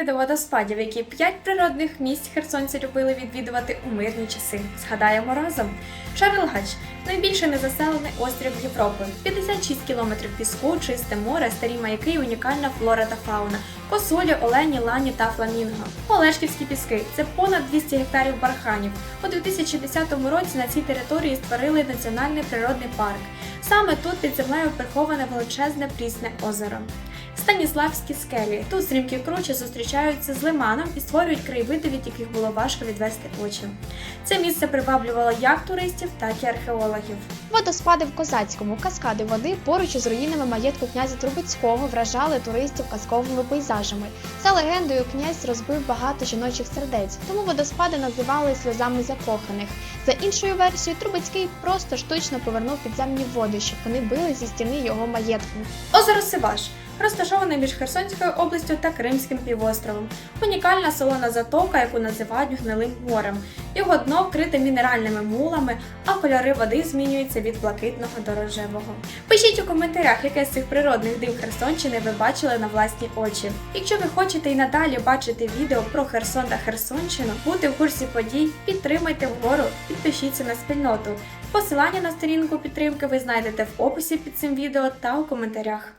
трішки до водоспадів, які п'ять природних місць херсонці любили відвідувати у мирні часи. Згадаємо разом. Шарлгач найбільший незаселений острів Європи. 56 кілометрів піску, чисте море, старі маяки, унікальна флора та фауна. Косулі, олені, лані та фламінго. Олешківські піски це понад 200 гектарів барханів. У 2010 році на цій території створили національний природний парк. Саме тут під землею приховане величезне прісне озеро. Станіславські скелі. Тут стрімкі кручі зустрічаються з лиманом і створюють краєвиди, від яких було важко відвести очі. Це місце приваблювало як туристів, так і археологів. Водоспади в Козацькому, каскади води поруч із руїнами маєтку князя Трубецького вражали туристів казковими пейзажами. За легендою, князь розбив багато жіночих сердець, тому водоспади називали сльозами закоханих. За іншою версією, Трубецький просто штучно повернув підземні води, щоб вони били зі стіни його маєтку. Озеро Сиваш розташоване між Херсонською областю та Кримським півостровом. Унікальна солона затока, яку називають гнилим морем. Його дно вкрите мінеральними мулами, а кольори води змінюються від блакитного до рожевого. Пишіть у коментарях, яке з цих природних див Херсонщини ви бачили на власні очі. Якщо ви хочете і надалі бачити відео про Херсон та Херсонщину, бути в курсі подій, підтримайте вгору, підпишіться на спільноту. Посилання на сторінку підтримки ви знайдете в описі під цим відео та у коментарях.